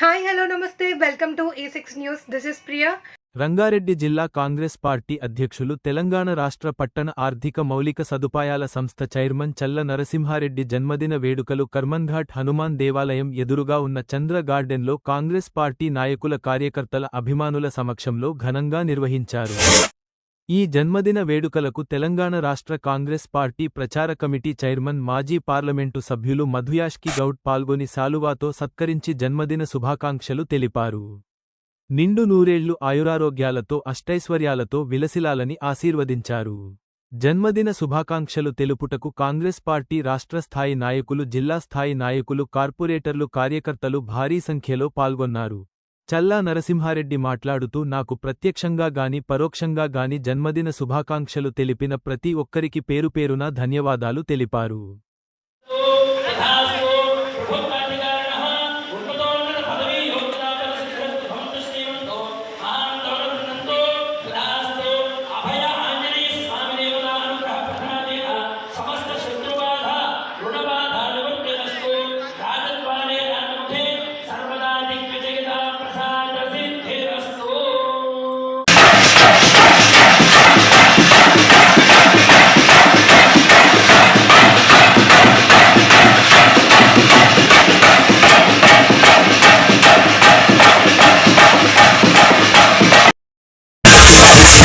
Hi hello నమస్తే. Welcome to A six news this is Priya Rangareddy జిల్లా Congress party అధ్యక్షులు తెలంగాణ రాష్ట్ర పట్టణ ఆర్థిక మౌలిక సదుపాయాల సంస్థ చైర్మన్ చల్ల నరసింహారెడ్డి జన్మదిన వేడుకలు కర్మన్ఘాట్ హనుమాన్ దేవాలయం ఎదురుగా ఉన్న చంద్ర గార్డెన్లో కాంగ్రెస్ పార్టీ నాయకుల కార్యకర్తల అభిమానుల సమక్షంలో ఘనంగా నిర్వహించారు. ఈ జన్మదిన వేడుకలకు తెలంగాణ రాష్ట్ర కాంగ్రెస్ పార్టీ ప్రచార కమిటీ చైర్మన్ మాజీ పార్లమెంటు సభ్యులు మధుయాష్కి గౌడ్ పాల్గొని సాలువాతో సత్కరించి జన్మదిన శుభాకాంక్షలు తెలిపారు. నిండు నూరేళ్ళు ఆయురారోగ్యాలతో అష్టైశ్వర్యాలతో విలసిలాలని ఆశీర్వదించారు. జన్మదిన శుభాకాంక్షలు తెలుపుటకు కాంగ్రెస్ పార్టీ రాష్ట్ర స్థాయి నాయకులు జిల్లా స్థాయి నాయకులు కార్పొరేటర్లు కార్యకర్తలు భారీ సంఖ్యలో పాల్గొన్నారు. చల్లా నరసింహారెడ్డి మాట్లాడుతూ నాకు ప్రత్యక్షంగా గాని పరోక్షంగా గాని జన్మదిన శుభాకాంక్షలు తెలిపిన ప్రతి ఒక్కరికి పేరుపేరున ధన్యవాదాలు తెలిపారు.